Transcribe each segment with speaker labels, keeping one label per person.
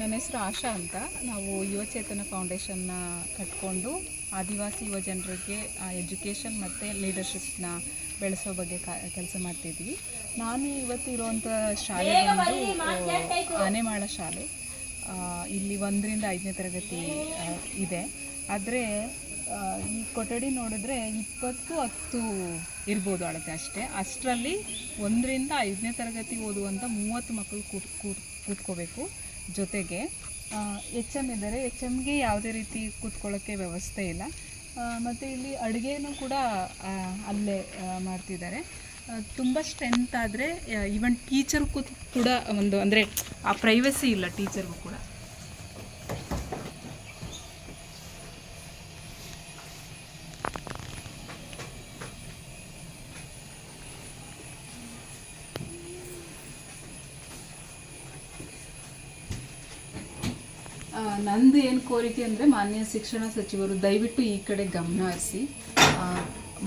Speaker 1: ನನ್ನ ಹೆಸರು ಆಶಾ ಅಂತ. ನಾವು ಯುವಚೇತನ ಫೌಂಡೇಶನ್ನ ಕಟ್ಕೊಂಡು ಆದಿವಾಸಿ ಯುವ ಜನರಿಗೆ ಎಜುಕೇಷನ್ ಮತ್ತು ಲೀಡರ್ಶಿಪ್ನ ಬೆಳೆಸೋ ಬಗ್ಗೆ ಕೆಲಸ ಮಾಡ್ತಿದ್ವಿ. ನಾನು ಇವತ್ತು ಇರುವಂಥ ಶಾಲೆ ಬಂದು ಆನೆಮಾಳ ಶಾಲೆ. ಇಲ್ಲಿ ಒಂದರಿಂದ ಐದನೇ ತರಗತಿ ಇದೆ. ಆದರೆ ಈ ಕೊಠಡಿ ನೋಡಿದ್ರೆ ಇಪ್ಪತ್ತು ಹತ್ತು ಇರ್ಬೋದು ಅಳತೆ ಅಷ್ಟೇ. ಅಷ್ಟರಲ್ಲಿ ಒಂದರಿಂದ ಐದನೇ ತರಗತಿ ಓದುವಂಥ ಮೂವತ್ತು ಮಕ್ಕಳು ಕೂತ್ ಕೂತ್ ಕೂತ್ಕೋಬೇಕು. ಜೊತೆಗೆ ಎಚ್ ಎಂ ಇದ್ದಾರೆ. ಎಚ್ ಎಮ್ಗೆ ಯಾವುದೇ ರೀತಿ ಕೂತ್ಕೊಳ್ಳೋಕ್ಕೆ ವ್ಯವಸ್ಥೆ ಇಲ್ಲ. ಮತ್ತು ಇಲ್ಲಿ ಅಡುಗೆನೂ ಕೂಡ ಅಲ್ಲೇ ಮಾಡ್ತಿದ್ದಾರೆ. ತುಂಬ ಸ್ಟ್ರೆಂತ್ ಆದರೆ ಈವನ್ ಟೀಚರ್ ಕೂತ್ ಕೂಡ ಒಂದು, ಅಂದರೆ ಆ ಪ್ರೈವಸಿ ಇಲ್ಲ ಟೀಚರ್ಗೂ ಕೂಡ ಆ, ನಂದು ಏನು ಕೋರಿಕೆ ಅಂದರೆ ಮಾನ್ಯ ಶಿಕ್ಷಣ ಸಚಿವರು ದಯವಿಟ್ಟು ಈ ಕಡೆ ಗಮನ ಹರಿಸಿ.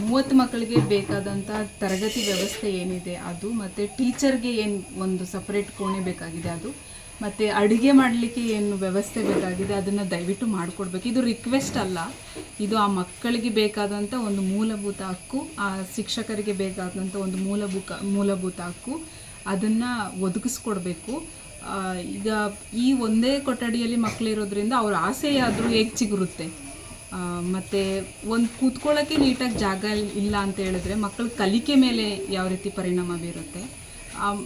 Speaker 1: ಮೂವತ್ತು ಮಕ್ಕಳಿಗೆ ಬೇಕಾದಂಥ ತರಗತಿ ವ್ಯವಸ್ಥೆ ಏನಿದೆ ಅದು, ಮತ್ತು ಟೀಚರ್ಗೆ ಏನು ಒಂದು ಸಪ್ರೇಟ್ ಕೋಣೆ ಬೇಕಾಗಿದೆ ಅದು, ಮತ್ತು ಅಡುಗೆ ಮಾಡಲಿಕ್ಕೆ ಏನು ವ್ಯವಸ್ಥೆ ಬೇಕಾಗಿದೆ ಅದನ್ನು ದಯವಿಟ್ಟು ಮಾಡಿಕೊಡ್ಬೇಕು. ಇದು ರಿಕ್ವೆಸ್ಟ್ ಅಲ್ಲ, ಇದು ಆ ಮಕ್ಕಳಿಗೆ ಬೇಕಾದಂಥ ಒಂದು ಮೂಲಭೂತ ಹಕ್ಕು, ಆ ಶಿಕ್ಷಕರಿಗೆ ಬೇಕಾದಂಥ ಒಂದು ಮೂಲಭೂತ ಮೂಲಭೂತ ಹಕ್ಕು, ಅದನ್ನು ಒದಗಿಸ್ಕೊಡ್ಬೇಕು. ಈಗ ಈ ಒಂದೇ ಕೊಠಡಿಯಲ್ಲಿ ಮಕ್ಕಳಿರೋದ್ರಿಂದ ಅವ್ರ ಆಸೆಯಾದರೂ ಹೇಗೆ ಚಿಗುರುತ್ತೆ? ಮತ್ತು ಒಂದು ಕೂತ್ಕೊಳ್ಳೋಕ್ಕೆ ನೀಟಾಗಿ ಜಾಗ ಇಲ್ಲ ಅಂತ ಹೇಳಿದ್ರೆ ಮಕ್ಕಳ ಕಲಿಕೆ ಮೇಲೆ ಯಾವ ರೀತಿ ಪರಿಣಾಮ ಬೀರುತ್ತೆ?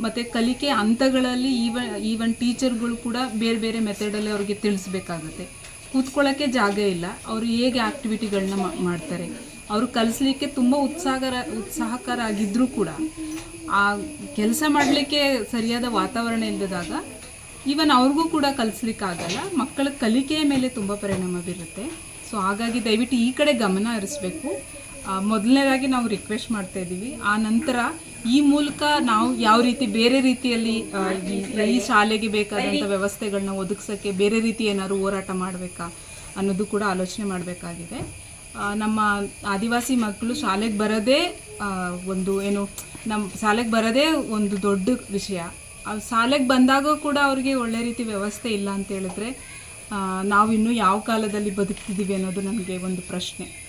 Speaker 1: ಮತ್ತೆ ಕಲಿಕೆ ಹಂತಗಳಲ್ಲಿ ಈವನ್ ಈವನ್ ಟೀಚರ್ಗಳು ಕೂಡ ಬೇರೆ ಬೇರೆ ಮೆಥಡಲ್ಲಿ ಅವ್ರಿಗೆ ತಿಳಿಸ್ಬೇಕಾಗುತ್ತೆ. ಕೂತ್ಕೊಳ್ಳೋಕ್ಕೆ ಜಾಗ ಇಲ್ಲ, ಅವರು ಹೇಗೆ ಆ್ಯಕ್ಟಿವಿಟಿಗಳನ್ನ ಮಾಡ್ತಾರೆ? ಅವರು ಕಲಿಸ್ಲಿಕ್ಕೆ ತುಂಬ ಉತ್ಸಾಹರ ಉತ್ಸಾಹಕರ ಆಗಿದ್ದರೂ ಕೂಡ ಆ ಕೆಲಸ ಮಾಡಲಿಕ್ಕೆ ಸರಿಯಾದ ವಾತಾವರಣ ಇಲ್ಲದಾಗ ಈವನ್ ಅವ್ರಿಗೂ ಕೂಡ ಕಲಿಸ್ಲಿಕ್ಕಾಗಲ್ಲ ಮಕ್ಕಳ ಕಲಿಕೆಯ ಮೇಲೆ ತುಂಬ ಪರಿಣಾಮ ಬೀರುತ್ತೆ. ಸೊ ಹಾಗಾಗಿ ದಯವಿಟ್ಟು ಈ ಕಡೆ ಗಮನ ಹರಿಸ್ಬೇಕು. ಮೊದಲನೇದಾಗಿ ನಾವು ರಿಕ್ವೆಸ್ಟ್ ಮಾಡ್ತಾ ಇದ್ದೀವಿ. ಆ ನಂತರ ಈ ಮೂಲಕ ನಾವು ಯಾವ ರೀತಿ, ಬೇರೆ ರೀತಿಯಲ್ಲಿ ಈ ಶಾಲೆಗೆ ಬೇಕಾದಂಥ ವ್ಯವಸ್ಥೆಗಳನ್ನ ಒದಗಿಸೋಕ್ಕೆ ಬೇರೆ ರೀತಿ ಏನಾದರೂ ಹೋರಾಟ ಮಾಡಬೇಕಾ ಅನ್ನೋದು ಕೂಡ ಆಲೋಚನೆ ಮಾಡಬೇಕಾಗಿದೆ. ನಮ್ಮ ಆದಿವಾಸಿ ಮಕ್ಕಳು ಶಾಲೆಗೆ ಬರೋದೇ ಒಂದು ಏನು ನಮ್ಮ ಶಾಲೆಗೆ ಬರೋದೇ ಒಂದು ದೊಡ್ಡ ವಿಷಯ. ಶಾಲೆಗೆ ಬಂದಾಗ ಕೂಡ ಅವ್ರಿಗೆ ಒಳ್ಳೆ ರೀತಿ ವ್ಯವಸ್ಥೆ ಇಲ್ಲ ಅಂತ ಹೇಳಿದ್ರೆ ನಾವು ನಾವಿನ್ನೂ ಯಾವ ಕಾಲದಲ್ಲಿ ಬದುಕ್ತಿದ್ದೀವಿ ಅನ್ನೋದು ನಮಗೆ ಒಂದು ಪ್ರಶ್ನೆ.